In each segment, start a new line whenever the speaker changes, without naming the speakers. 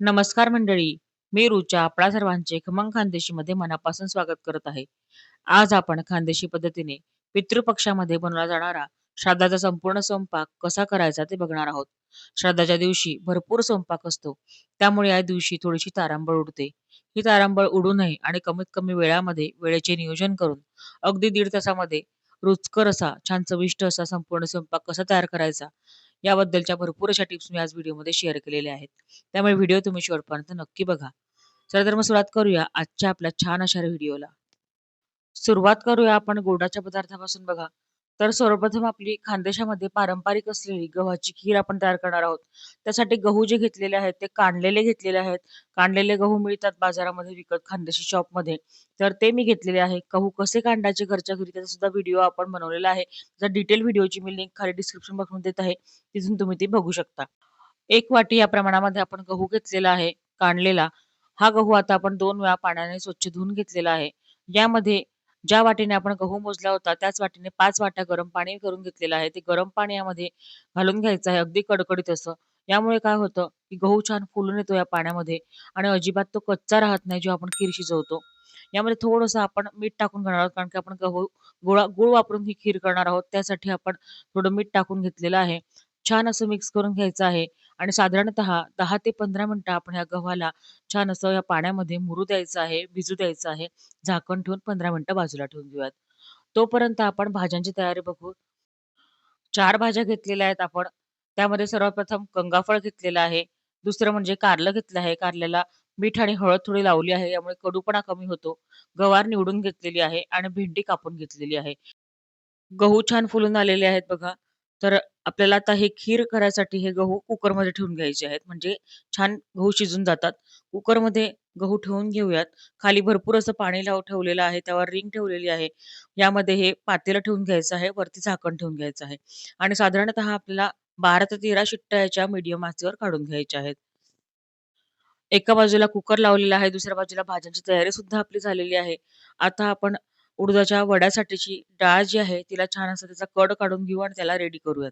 नमस्कार मंडळी. मी रुचा आपल्या सर्वांचे खमंग खानदेशीमध्ये मनापासून स्वागत करत आहे. आज आपण खानदेशी पद्धतीने पितृपक्षामध्ये बनवला जाणारा श्राद्धाचा संपूर्ण स्वयंपाक कसा करायचा ते बघणार आहोत. श्राद्धाच्या दिवशी भरपूर स्वयंपाक असतो. त्यामुळे या दिवशी थोडीशी तारांबळ उडते. ही तारांबळ उडू नये आणि कमीत कमी वेळामध्ये वेळेचे नियोजन करून अगदी दीड तासामध्ये रुचकर असा, छान चविष्ट असा संपूर्ण स्वयंपाक कसा तयार करायचा याबद्दलच्या भरपूर अशा टिप्स मी आज व्हिडिओमध्ये शेअर केलेल्या आहेत. त्यामुळे व्हिडिओ तुम्ही शेवटपर्यंत नक्की बघा. चला तर मग सुरुवात करूया आजच्या आपल्या छान अशा व्हिडिओला. सुरुवात करूया आपण गोडाच्या पदार्थापासून बघा. तर सर्वप्रथम आपली खानदेशामध्ये पारंपरिक असलेली गव्हाची खीर आपण तयार करणार आहोत. त्यासाठी गहू जे घेतलेले आहेत ते काढलेले घेतलेले आहेत. काढलेले गहू मिळतात बाजारामध्ये विकत खानदेशी शॉपमध्ये. तर ते मी घेतलेले आहे. गहू कसे काढायचे घरच्या घरी त्याचा सुद्धा व्हिडिओ आपण बनवलेला आहे. त्याचा डिटेल व्हिडिओची मी लिंक खाली डिस्क्रिप्शन बॉक्समध्ये देत आहे. तिथून तुम्ही ती बघू शकता. एक वाटी या प्रमाणामध्ये आपण गहू घेतलेला आहे काढलेला. हा गहू आता आपण दोन वेळा पाण्याने स्वच्छ धुवून घेतलेला आहे. यामध्ये ज्या वाटीने आपण गहू मोजला होता त्याच वाटीने पाच वाट्या गरम पाणी करून घेतलेलं आहे. ते गरम पाणी यामध्ये घालून घ्यायचं आहे अगदी कडकडीत असं. यामुळे काय होतं, की गहू छान फुलून येतो या पाण्यामध्ये आणि अजिबात तो कच्चा राहत नाही जेव्हा आपण खीर शिजवतो. यामध्ये थोडंसं आपण मीठ टाकून घेणार आहोत कारण की आपण गहू गुळा गूळ वापरून ही खीर करणार आहोत. त्यासाठी आपण थोडं मीठ टाकून घेतलेलं आहे. छान असं मिक्स करून घ्यायचं आहे आणि साधारणतः दहा ते 15 मिनिटं आपण या गव्हाला छान असं या पाण्यामध्ये मुरू द्यायचं आहे, भिजू द्यायचं आहे. झाकण ठेवून 15 मिनिटं बाजूला ठेवून घेऊयात. तोपर्यंत आपण भाज्यांची तयारी बघू. चार भाज्या घेतलेल्या आहेत आपण. त्यामध्ये सर्वप्रथम गंगाफळ घेतलेलं आहे. दुसरं म्हणजे कारलं घेतलं आहे. कारल्याला मीठ आणि हळद थोडी लावली आहे. यामुळे कडूपणा कमी होतो. गवार निवडून घेतलेली आहे आणि भेंडी कापून घेतलेली आहे. गहू छान फुलून आलेले आहेत बघा. तर आपल्याला आता हे खीर करायसाठी हे गहू कुकरमध्ये ठेवून घ्यायचे आहेत. म्हणजे छान गहू शिजून जातात. कुकरमध्ये गहू ठेवून घेऊयात. खाली भरपूर असं पाणी लाव ठेवलेलं आहे. त्यावर रिंग ठेवलेली आहे. यामध्ये हे पातेलं ठेवून घ्यायचं आहे. वरती झाकण ठेवून घ्यायचं आहे. आणि साधारणतः आपल्याला 12 ते 13 शिट्ट्या याच्या मीडियम आचेवर काढून घ्यायच्या आहेत. एका बाजूला कुकर लावलेला आहे. दुसऱ्या बाजूला भाज्यांची तयारी सुद्धा आपली झालेली आहे. आता आपण उडदाच्या वड्यासाठीची डाळ जी आहे तिला छान असं त्याचा कड काढून घेऊ आणि त्याला रेडी करूयात.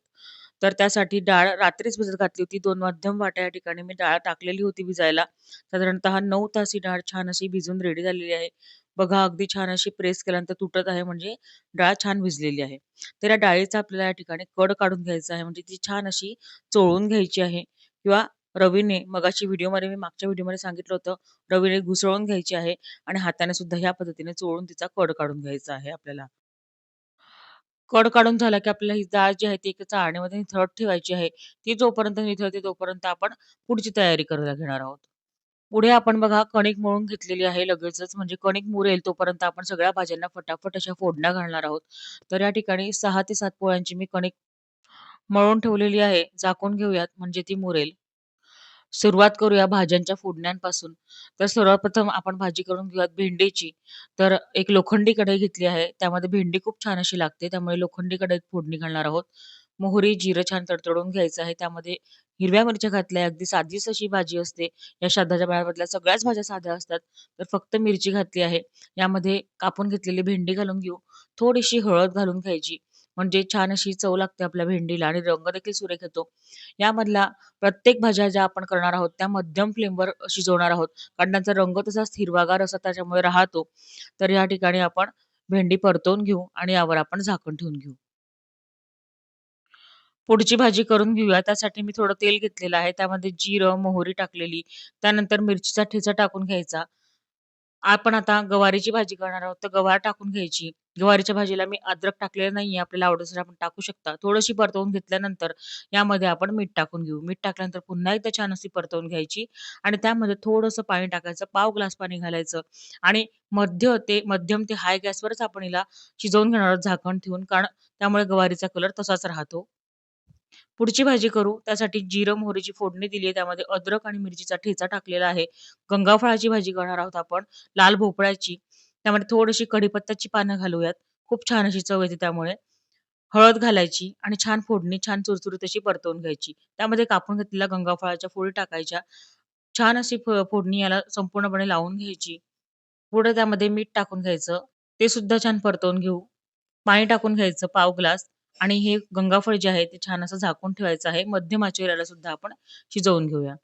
तर त्यासाठी डाळ रात्रीच भिजत घातली होती. दोन मध्यम वाट्या या ठिकाणी मी डाळ टाकलेली होती भिजायला. साधारणतः नऊ तास ही डाळ छान अशी भिजून रेडी झालेली आहे. बघा अगदी छान अशी प्रेस केल्यानंतर तुटत आहे म्हणजे डाळ छान भिजलेली आहे. तर या डाळीचा आपल्याला या ठिकाणी कड काढून घ्यायचा आहे म्हणजे ती छान अशी चोळून घ्यायची आहे किंवा रवीने मगाशी व्हिडिओमध्ये मी मागच्या व्हिडिओमध्ये सांगितलं होतं, रवीने घुसळून घ्यायची आहे आणि हाताने सुद्धा ह्या पद्धतीने चोळून तिचा कड काढून घ्यायचा आहे आपल्याला. कड काढून झाला की आपल्याला ही डाळ जी आहे ती एका चाळणीमध्ये निथळत ठेवायची आहे. ती जोपर्यंत निथळते तोपर्यंत आपण पुढची तयारी करायला घेणार आहोत. पुढे आपण बघा कणिक मळून घेतलेली आहे लगेचच म्हणजे कणिक मुरेल तोपर्यंत आपण सगळ्या भाज्यांना फटाफट अशा फोडण्या घालणार आहोत. तर या ठिकाणी सहा ते सात पोळ्यांची मी कणिक मळून ठेवलेली आहे. झाकून घेऊयात म्हणजे ती मुरेल. सुरुवात करूया भाज्यांच्या फोडण्यांपासून. तर सर्वप्रथम आपण भाजी करून घेऊयात भेंडीची. तर एक लोखंडी कढई घेतली आहे. त्यामध्ये भेंडी खूप छान अशी लागते. त्यामुळे लोखंडी कढईत फोडणी घालणार आहोत. मोहरी, जिरं छान तडतडून घ्यायचं आहे. त्यामध्ये हिरव्या मिरच्या घातल्या. अगदी साधीच अशी भाजी असते. या श्राद्धाच्या बाळामधल्या सगळ्याच भाज्या साध्या असतात. तर फक्त मिरची घातली आहे. यामध्ये कापून घेतलेली भेंडी घालून घेऊ. थोडीशी हळद घालून घ्यायची. म्हणजे छान अशी चव लागते आपल्या भेंडीला आणि रंग देखील सुरेख येतो. यामधला प्रत्येक भाज्या ज्या आपण करणार आहोत त्या मध्यम फ्लेमवर शिजवणार आहोत. कारण त्यांचा रंग तसाच हिरवागार असा त्याच्यामुळे राहतो. तर या ठिकाणी आपण भेंडी परतवून घेऊ आणि यावर आपण झाकण ठेवून घेऊ. पुढची भाजी करून घेऊया. त्यासाठी मी थोडं तेल घेतलेलं आहे. त्यामध्ये जिरं, मोहरी टाकलेली. त्यानंतर मिरचीचा ठेचा टाकून घ्यायचा. आपण आता गवारीची भाजी करणार आहोत, तर गवार टाकून घ्यायची. गवारीच्या भाजीला मी अद्रक टाकलेलं नाहीये. आपल्याला आवडेल आपण टाकू शकता. थोडीशी परतवून घेतल्यानंतर यामध्ये आपण मीठ टाकून घेऊ. मीठ टाकल्यानंतर पुन्हा एकदा छान अशी परतवून घ्यायची आणि त्यामध्ये थोडंसं पाणी टाकायचं. पाव ग्लास पाणी घालायचं आणि मध्य ते मध्यम ते हाय गॅसवरच आपण हिला शिजवून घेणार झाकण ठेवून. कारण त्यामुळे गवारीचा कलर तसाच राहतो. पुढची भाजी करू. त्यासाठी जिरं, मोहरीची फोडणी दिली आहे. त्यामध्ये अद्रक आणि मिरचीचा ठेचा टाकलेला आहे. गंगाफळाची भाजी करणार आहोत आपण, लाल भोपळ्याची. त्यामध्ये थोडीशी कढीपत्त्याची पानं घालूयात. खूप छान अशी चव येते त्यामुळे. हळद घालायची आणि छान फोडणी छान चुरचुरीत अशी परतवून घ्यायची. त्यामध्ये कापून घेतलेल्या गंगाफळाच्या फोडी टाकायच्या. छान अशी फोडणी याला संपूर्णपणे लावून घ्यायची. पुढे त्यामध्ये मीठ टाकून घ्यायचं. ते सुद्धा छान परतवून घेऊ. पाणी टाकून घ्यायचं पाव ग्लास आणि हे गंगाफळ जे आहे ते छान असं झाकून ठेवायचं आहे. मध्यम सुद्धा आपण शिजवून घेऊया.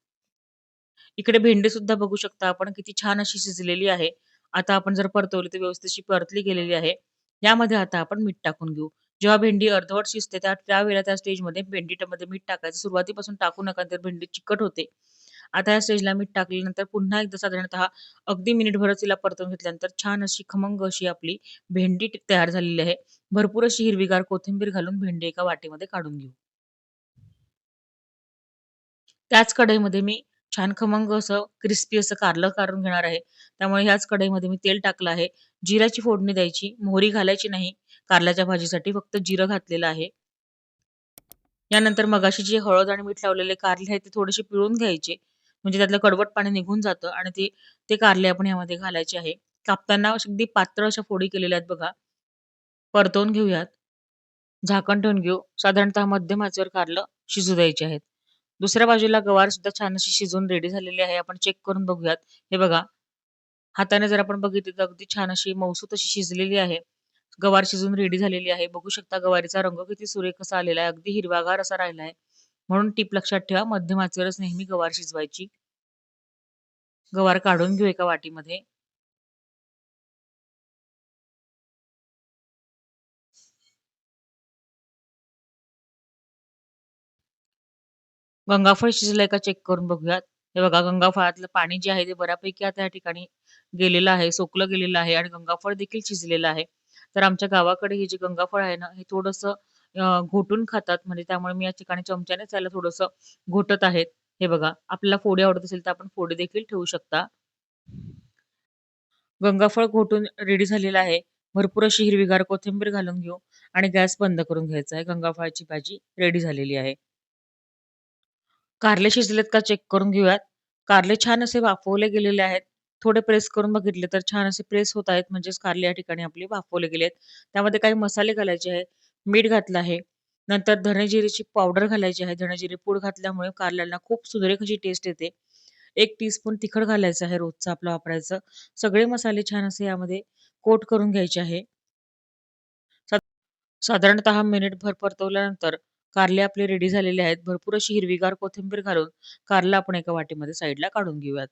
इकडे भेंडीसुद्धा बघू शकता आपण किती छान अशी शिजलेली आहे. आता आपण जर परतवली तर व्यवस्थितशी परतली गेलेली आहे. यामध्ये आता आपण मीठ टाकून घेऊ. जेव्हा भेंडी अर्धवट शिजते त्या त्यावेळेला त्या स्टेजमध्ये भेंडीमध्ये मीठ टाकायचं. सुरुवातीपासून टाकू नका तर भेंडी चिकट होते. आता या स्टेजला मीठ टाकल्यानंतर पुन्हा एकदा साधारणतः अगदी मिनिटभर तिला परतून घेतल्यानंतर छान अशी खमंग अशी आपली भेंडी तयार झालेली आहे. भरपूर अशी हिरवीगार कोथिंबीर घालून भेंडी एका वाटीमध्ये काढून घेऊ. त्याच कढईमध्ये मी छान खमंग असं क्रिस्पी असं कारलं काढून घेणार आहे. त्यामुळे ह्याच कढईमध्ये मी तेल टाकलं आहे. जिऱ्याची फोडणी द्यायची, मोहरी घालायची नाही कारल्याच्या भाजीसाठी फक्त जिरं घातलेलं आहे. यानंतर मगाशी जे हळद आणि मीठ लावलेले कारले आहेत ते थोडेसे पिळून घ्यायचे. म्हणजे त्यातलं कडवट पाणी निघून जातं आणि ते ते कारले आपण यामध्ये घालायचे आहे. कापताना अगदी पातळ अशा फोडी केलेल्या आहेत बघा. परतवून घेऊयात. झाकण ठेवून घेऊ. साधारणतः मध्यम आचेवर कारलं शिजू द्यायचे आहेत. दुसऱ्या बाजूला गवार सुद्धा छान अशी शिजून रेडी झालेली आहे. आपण चेक करून बघूयात. हे बघा. हाताने जर आपण बघितली तर अगदी छान अशी मऊसूत अशी शिजलेली आहे. गवार शिजून रेडी झालेली आहे. बघू शकता गवारीचा रंग किती सुरेख असा आलेला आहे. अगदी हिरवागार असा राहिला आहे. म्हणून टीप लक्षात ठेवा मध्यम आचेवरच नेहमी गवार शिजवायची. गवार काढून घेऊ एका वाटीमध्ये. गंगाफळ शिजलंय का चेक करून बघूयात. हे बघा गंगाफळातलं पाणी जे आहे ते बऱ्यापैकी आता या ठिकाणी गेलेलं आहे, सोकलं गेलेलं आहे आणि गंगाफळ देखील शिजलेलं आहे. तर आमच्या गावाकडे हे जे गंगाफळ आहे ना, हे थोडंसं घोटून खातात. म्हणजे त्यामुळे मी या ठिकाणी चमच्याने त्याला थोडंसं घोटत आहेत. हे बघा, आपल्याला फोडी आवडत असेल तर आपण फोडी देखील ठेवू शकता. गंगाफळ घोटून रेडी झालेलं आहे. भरपूर अशी हिरवीगार कोथिंबीर घालून घेऊ आणि गॅस बंद करून घ्यायचा आहे. गंगाफळाची भाजी रेडी झालेली आहे. कारले शिजलेत का चेक करून घेऊयात. कारले छान असे वाफवले गेलेले आहेत. थोडे प्रेस करून बघितले तर छान असे प्रेस होत आहेत. म्हणजेच कारले या ठिकाणी आपले वाफवले गेले आहेत. त्यामध्ये काही मसाले घालायचे आहेत. मीठ घातलं आहे. नंतर धणेजिरेची पावडर घालायची आहे. धनेजिरे पूड घातल्यामुळे कारल्याला खूप सुरेख अशी टेस्ट येते. एक टीस्पून तिखट घालायचं आहे रोजचं आपलं वापरायचं. सगळे मसाले छान असे यामध्ये कोट करून घ्यायचे आहे. साधारणतः मिनिटभर परतवल्यानंतर कारले आपले रेडी झालेले आहेत. भरपूर अशी हिरवीगार कोथिंबीर घालून कारला आपण एका वाटीमध्ये साईडला काढून घेऊयात.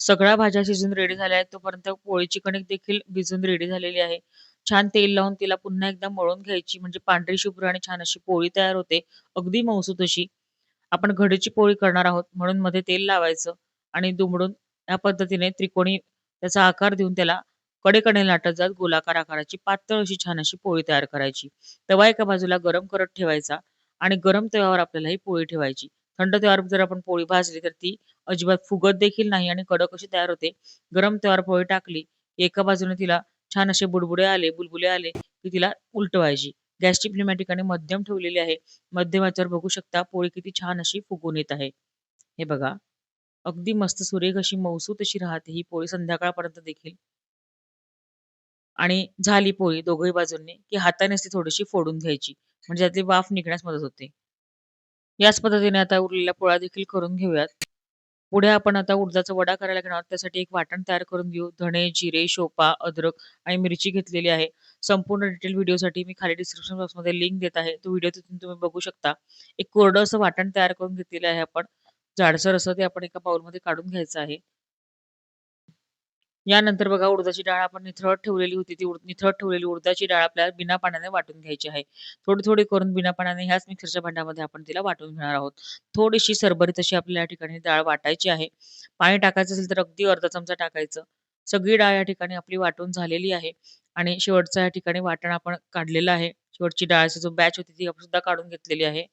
सगळ्या भाज्या शिजून रेडी झाल्या आहेत. तोपर्यंत पोळीची कणिक देखील भिजून रेडी झालेली आहे. छान तेल लावून तिला पुन्हा एकदा मळून घ्यायची म्हणजे पांढरी शुभ्र आणि छान अशी पोळी तयार होते. अगदी मौसूत अशी. आपण घडीची पोळी करणार आहोत म्हणून मध्ये तेल लावायचं आणि दुमडून या पद्धतीने त्रिकोणी त्याचा आकार देऊन त्याला कडेकडे लाटत जात गोलाकार आकाराची पातळ अशी छान अशी पोळी तयार करायची. तवा एका बाजूला गरम करत ठेवायचा आणि गरम तव्यावर आपल्याला ही पोळी ठेवायची. थंड तव्यावर जर आपण पोळी भाजली तर ती अजिबात फुगत देखील नाही आणि कडक अशी तयार होते. गरम तव्यावर पोळी टाकली, एका बाजूने तिला छान असे बुडबुडे आले, बुलबुले आले, की तिला उलटवायची. गॅसची फ्लेम या ठिकाणी मध्यम ठेवलेली आहे. मध्यम बघू शकता पोळी किती छान अशी फुगून येत आहे. हे बघा. अगदी मस्त सुरेख अशी मौसू अशी राहते ही पोळी संध्याकाळपर्यंत देखील. आणि झाली पोळी दोघही बाजूंनी, की हातानेच ती थोडीशी फोडून घ्यायची. म्हणजे त्यातली वाफ निघण्यास मदत होते. याच पद्धतीने आता उरलेल्या पोळ्या देखील करून घेऊयात. पुढे आपण आता उडदाचा वडा करायला घेणार आहोत. त्यासाठी एक वाटण तयार करून घेऊ. धणे, जिरे, शोपा, अद्रक आणि मिरची घेतलेली आहे. संपूर्ण डिटेल व्हिडिओसाठी मी खाली डिस्क्रिप्शन बॉक्समध्ये लिंक देत आहे. तो व्हिडिओ तिथून तुम्ही बघू शकता. एक कोरडं असं वाटण तयार करून घेतलेलं आहे आपण. जाडसर असं ते आपण एका बाउलमध्ये काढून घ्यायचं आहे. यानंतर बघा उडदाची डाळ आपण निथळत ठेवलेली होती. ती निथळत ठेवलेली उडदाची डाळ आपल्याला बिना पाण्याने वाटून घ्यायची आहे. थोडी-थोडी करून बिना पाण्याने ह्याच मिक्सरच्या भांड्यामध्ये आपण तिला वाटून घेणार आहोत. थोडीशी सरभरीत अशी आपल्याला या ठिकाणी डाळ वाटायची आहे. पाणी टाकायचं असेल तर अगदी अर्धा चमचा टाकायचं. सगळी डाळ या ठिकाणी आपली वाटून झालेली आहे आणि शेवटचा या ठिकाणी वाटण आपण काढलेलं आहे. शेवटची डाळची जो बॅच होती ती सुद्धा काढून घेतलेली आहे.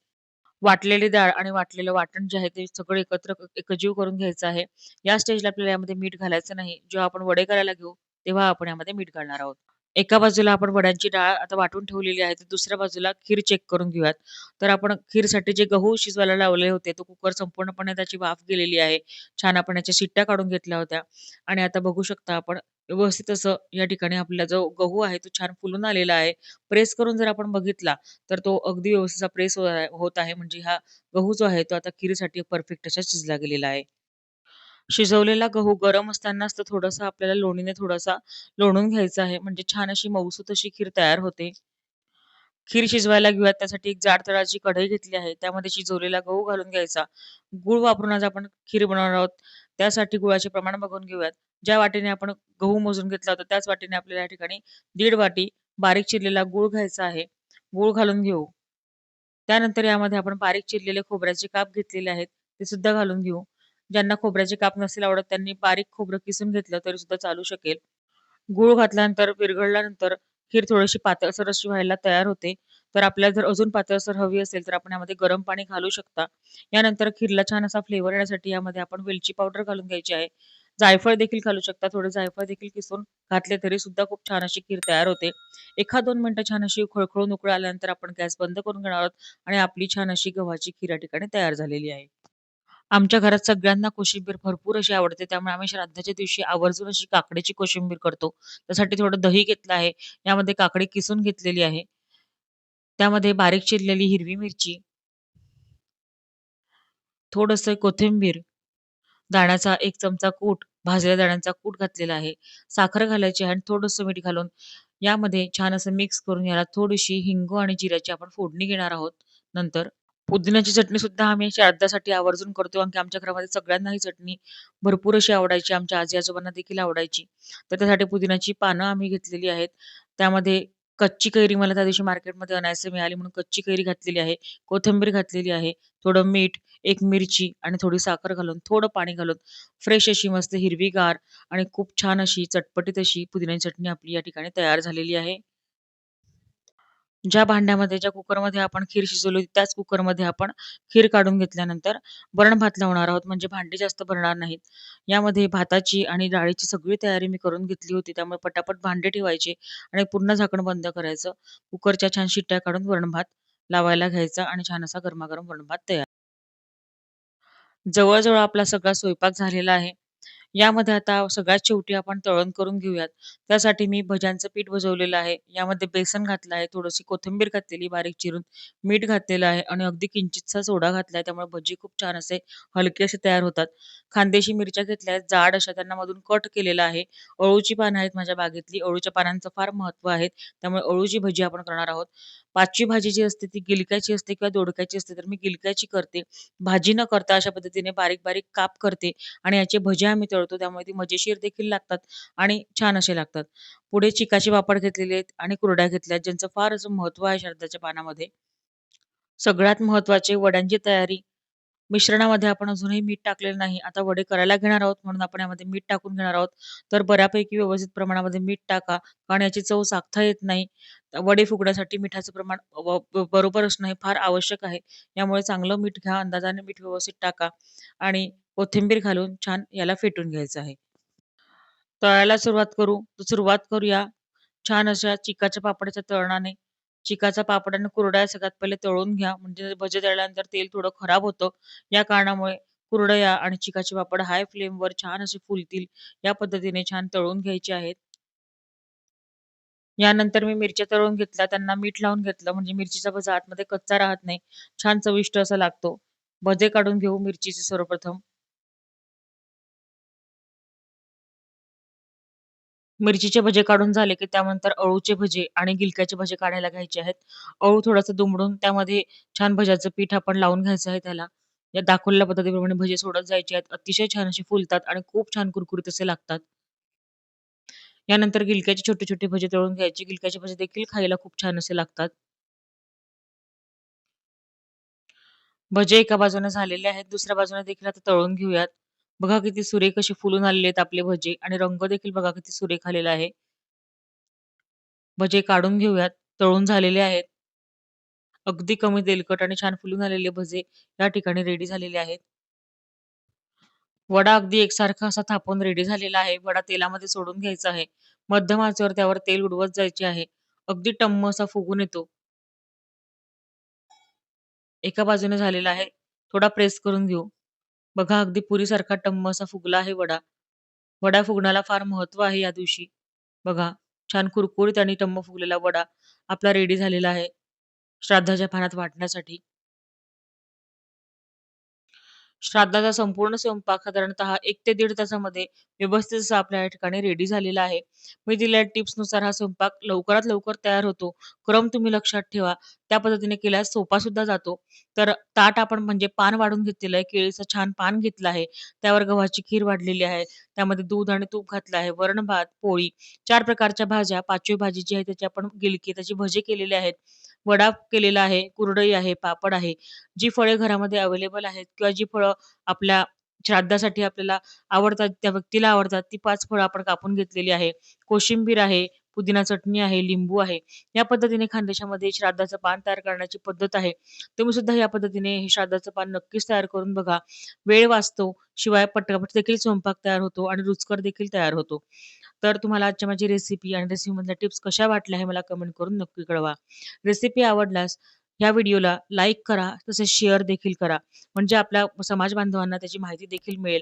वाटलेली डाळ आणि वाटलेलं वाटण जे आहे ते सगळं एकत्र एकजीव करून घ्यायचं आहे. या स्टेजला आपल्याला यामध्ये मीठ घालायचं नाही. जेव्हा आपण वडे करायला घेऊ, तेव्हा आपण यामध्ये मीठ घालणार आहोत. एका बाजूला आपण वड्यांची डाळ आता वाटून ठेवलेली आहे. तर दुसऱ्या बाजूला खीर चेक करून घेऊयात. तर आपण खीरसाठी जे गहू शिजवायला लावले होते, तो कुकर संपूर्णपणे त्याची वाफ गेलेली आहे. छान आपण याच्या शिट्ट्या काढून घेतल्या होत्या आणि आता बघू शकता आपण व्यवस्थित असं या ठिकाणी आपला जो गहू आहे तो छान फुलून आलेला आहे. प्रेस करून जर आपण बघितला, तर तो अगदी व्यवस्थित प्रेस हो, होत आहे. म्हणजे हा गहू जो आहे तो आता खिरीसाठी परफेक्ट असा शिजला गेलेला आहे. शिजवलेला गहू गरम असतानाच तो थोडासा आपल्याला लोणीने थोडासा लोणून घ्यायचा आहे. म्हणजे छान अशी मऊसूत अशी खीर तयार होते. खीर शिजवायला घेऊया त्यासाठी एक जाड तळाची कढई घेतली आहे. त्यामध्ये शिजवलेला गहू घालून घ्यायचा. गूळ वापरून आज आपण खीर बनवणार आहोत. त्यासाठी गुळाचे प्रमाण बघून घेऊयात. ज्या वाटीने आपण गहू मोजून घेतला होता त्याच वाटीने आपल्याला या ठिकाणी दीड वाटी बारीक चिरलेला गूळ घ्यायचा आहे. गूळ घालून घेऊ. त्यानंतर यामध्ये आपण बारीक चिरलेले खोबऱ्याचे काप घेतलेले आहेत, ते सुद्धा घालून घेऊ. ज्यांना खोबऱ्याचे काप नसेल आवडत त्यांनी बारीक खोबरं किसून घेतलं तरी सुद्धा चालू शकेल. गूळ घातल्यानंतर विरघळल्यानंतर खीर थोडीशी पातळसर अशी व्हायला तयार होते. तर आपल्याला जर अजून पातळसर हवी असेल तर आपण यामध्ये गरम पाणी घालू शकता. यानंतर खीरला छान असा फ्लेवर येण्यासाठी यामध्ये आपण वेलची पावडर घालून घ्यायची आहे. जायफळ देखील घालू शकता. थोडे जायफळ देखील किसून घातले तरी सुद्धा खूप छान अशी खीर तयार होते. 1-2 मिनिटं छान अशी खळखळून उकळ आल्यानंतर आपण गॅस बंद करून घेणार आहोत आणि आपली छान अशी गव्हाची खीर या ठिकाणी तयार झालेली आहे. आमच्या घरात सगळ्यांना कोशिंबीर भरपूर अशी आवडते. त्यामुळे आम्ही श्राद्धाच्या दिवशी आवर्जून अशी काकडीची कोशिंबीर करतो. त्यासाठी थोडं दही घेतलं आहे. यामध्ये काकडी किसून घेतलेली आहे. त्यामध्ये बारीक चिरलेली हिरवी मिरची थोडस कोथिंबीर, दाण्याचा एक चमचा कूट, भाजलेल्या दाण्यांचा कूट घातलेला आहे. साखर घालायची आणि थोडंसं मीठ घालून यामध्ये छान असं मिक्स करून याला थोडीशी हिंग आणि जिऱ्याची आपण फोडणी घेणार आहोत. नंतर पुदिन्याची चटणी सुद्धा आम्ही श्राद्धासाठी आवर्जून करतो कारण की आमच्या घरामध्ये सगळ्यांना ही चटणी भरपूर अशी आवडायची. आमच्या आजी-आजोबांना देखील आवडायची. तर त्यासाठी पुदिन्याची पानं आम्ही घेतलेली आहेत. त्यामध्ये कच्ची कैरी मला त्या दिवशी मार्केटमध्ये आणायचं मिळाली म्हणून कच्ची कैरी घातलेली आहे. कोथिंबीर घातलेली आहे. थोडं मीठ, एक मिरची आणि थोडी साखर घालून, थोडं पाणी घालून फ्रेश अशी मस्त हिरवीगार आणि खूप छान अशी चटपटीत अशी पुदिन्याची चटणी आपली या ठिकाणी तयार झालेली आहे. ज्या भांड्यामध्ये, ज्या कुकरमध्ये आपण खीर शिजवली होती त्याच कुकरमध्ये आपण खीर काढून घेतल्यानंतर वरण-भात लावणार आहोत म्हणजे भांडी जास्त भरणार नाहीत. यामध्ये भाताची आणि डाळीची सगळी तयारी मी करून घेतली होती. त्यामुळे पटापट भांडे ठेवायचे आणि पूर्ण झाकण बंद करायचं. कुकरच्या छान शिट्ट्या काढून वरण-भात लावायला घ्यायचा आणि छान असा गरमागरम वरण-भात तयार. जवळजवळ आपला सगळा स्वयंपाक झालेला आहे. यामध्ये आता सगळ्यात शेवटी आपण तळण करून घेऊयात. त्यासाठी मी भज्यांचं पीठ भिजवलेलं आहे. यामध्ये बेसन घातलं आहे, थोडीशी कोथिंबीर घातलेली बारीक चिरून, मीठ घातलेलं आहे आणि अगदी किंचितसा सोडा घातलाय. त्यामुळे भजी खूप छान असे हलके असे तयार होतात. खांदेशी मिरच्या घेतल्या आहेत, जाड अशा त्यांना मधून कट केलेला आहे. अळूची पानं आहेत माझ्या बागेतली. अळूच्या पानांचं फार महत्त्व आहे. त्यामुळे अळूची भजी आपण करणार आहोत. पाचवी भाजी जी असते ती गिलक्याची असते किंवा दोडक्याची असते. तर मी गिलक्याची करते. भाजी न करता अशा पद्धतीने बारीक-बारीक काप करते आणि याचे भजे आम्ही तळतो. त्यामुळे ती मजेशीर देखील लागतात आणि छान असे लागतात. पुढे चिकाचे पापड घेतलेले आहेत आणि कुरड्या घेतल्या आहेत, ज्यांचं फार असं महत्त्व आहे श्राद्धाच्या पानामध्ये. सगळ्यात महत्त्वाचे वड्यांची तयारी. मिश्रणामध्ये आपण अजूनही मीठ टाकलेलं नाही. आता वडे करायला घेणार आहोत म्हणून आपण यामध्ये मीठ टाकून घेणार आहोत. तर बऱ्यापैकी व्यवस्थित प्रमाणामध्ये मीठ टाका, कारण याची चव साखता येत नाही. वडे फुगण्यासाठी मिठाचं प्रमाण बरोबर असणं हे फार आवश्यक आहे. यामुळे चांगलं मीठ घ्या, अंदाजाने मीठ व्यवस्थित टाका आणि कोथिंबीर घालून छान याला फेटून घ्यायचं आहे. तळायला सुरुवात करू. सुरुवात करूया छान अशा चिकाच्या पापडाच्या तळणाने. चिकाचा पापड आणि कुरडया सगळ्यात पहिले तळून घ्या. म्हणजे भजे तळल्यानंतर तेल थोडं खराब होतं. या कारणामुळे कुरडया आणि चिकाचे पापड हाय फ्लेमवर छान असे फुलतील या पद्धतीने छान तळून घ्यायचे आहेत. यानंतर मी मिरच्या तळून घेतल्या. त्यांना मीठ लावून घेतलं म्हणजे मिरचीचा भजा आतमध्ये कच्चा राहत नाही. छान चविष्ट असा लागतो. भजे काढून घेऊ मिरचीचे सर्वप्रथम. मिरचीचे भजे काढून झाले, की त्यानंतर अळूचे भजे आणि गिलक्याचे भजे काढायला घ्यायचे आहेत. अळू थोडासा दुमडून त्यामध्ये छान भज्याचं पीठ आपण लावून घ्यायचं आहे त्याला. या दाखवलेल्या पद्धतीप्रमाणे भजे सोडत जायचे आहेत. अतिशय छान असे फुलतात आणि खूप छान कुरकुरीत असे लागतात. यानंतर गिलक्याचे छोटे-छोटे भजे तळून घ्यायचे. गिलक्याचे भजे देखील खायला खूप छान असे लागतात. भजे एका बाजूने झालेले आहेत. दुसऱ्या बाजूने देखील आता तळून घेऊयात. बघा किती सुरेख असे फुलून आलेले आहेत आपले भजे आणि रंग देखील बघा किती सुरेख आलेला आहे. भजे काढून घेऊयात. तळून झालेले आहेत. अगदी कमी तेलकट आणि छान फुलून आलेले भजे या ठिकाणी रेडी झालेले आहेत. वडा अगदी एकसारखा असा थापून रेडी झालेला आहे. वडा तेलामध्ये सोडून घ्यायचा आहे. मध्यम आचेवर त्यावर तेल उडवत जायचे आहे. अगदी टम्म असा फुगून येतो. एका बाजूने झालेला आहे. थोडा प्रेस करून घेऊ. बघा अगदी पुरीसारखा टम्म असा फुगला आहे वडा. वडा फुगण्याला फार महत्त्व आहे या दिवशी. बघा छान कुरकुरीत आणि टम्म फुगलेला वडा आपला रेडी झालेला आहे. श्राद्धाच्या पानात वाटण्यासाठी. श्राद्धाचा संपूर्ण स्वयंपाक साधारणतः एक ते दीड तासामध्ये व्यवस्थित असा आपल्या या ठिकाणी रेडी झालेला आहे. मी दिलेल्या टिप्सनुसार हा स्वयंपाक लवकरात लवकर तयार होतो. क्रम तुम्ही लक्षात ठेवा. त्या पद्धतीने केल्यास सोपा सुद्धा जातो. तर ताट आपण म्हणजे पान वाढून घेतलेलं आहे. केळीचं छान पान घेतलं आहे. त्यावर गव्हाची खीर वाढलेली आहे. त्यामध्ये दूध आणि तूप घातलं आहे. वरण-भात, पोळी, चार प्रकारच्या भाज्या, पाचवी भाजी जी आहे त्याची आपण गिलकी त्याची भजी केलेली आहेत. वडा केलेला आहे, कुरडई आहे, पापड आहे. जी फळे घरामध्ये अवेलेबल आहेत किंवा जी फळं आपल्या श्राद्धासाठी आपल्याला आवडतात, त्या व्यक्तीला आवडतात, ती पाच फळं आपण कापून घेतलेली आहे. कोशिंबीर आहे, पुदिना चटणी आहे, लिंबू आहे. या पद्धतीने खानदेशामध्ये श्राद्धाचं पान तयार करण्याची पद्धत आहे. तुम्ही सुद्धा या पद्धतीने हे श्राद्धाचं पान नक्कीच तयार करून बघा. वेळ वाचतो, शिवाय पटापट देखील स्वयंपाक तयार होतो आणि रुचकर देखील तयार होतो. तर तुम्हाला आजच्या माझी रेसिपी आणि रेसिपीमधल्या टिप्स कशा वाटल्या हे मला कमेंट करून नक्की कळवा. रेसिपी आवडल्यास ह्या व्हिडिओला लाईक करा, तसेच शेअर देखील करा. म्हणजे आपल्या समाज बांधवांना त्याची माहिती देखील मिळेल.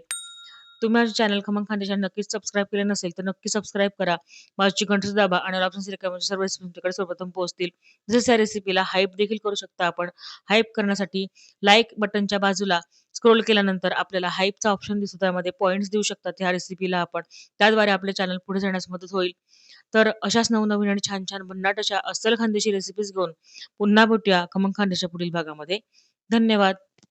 तुम्ही माझ्या चॅनल खमंग खानदेश नक्कीच सबस्क्राईब केले नसेल, तर नक्की सबस्क्राईब करा. माझी घंटी दाबा आणि ऑप्शन सिलेक्ट म्हणजे सर्व रेसिपी तुमच्याकडे सर्वप्रथम पोहोचतील. जस या रेसिपीला हाईप देखील करू शकता आपण. हाईप करण्यासाठी लाईक बटनच्या बाजूला स्क्रोल केल्यानंतर आपल्याला हाईपचा ऑप्शन दिसतो. त्यामध्ये पॉईंट्स देऊ शकतात ह्या रेसिपीला आपण. त्याद्वारे आपले चॅनल पुढे जाण्यास मदत होईल. तर अशाच नवनवीन आणि छान-छान भन्नाट अशा अस्सल खानदेशी रेसिपीज घेऊन पुन्हा भेटूया खमंग खानदेशच्या पुढील भागामध्ये. धन्यवाद.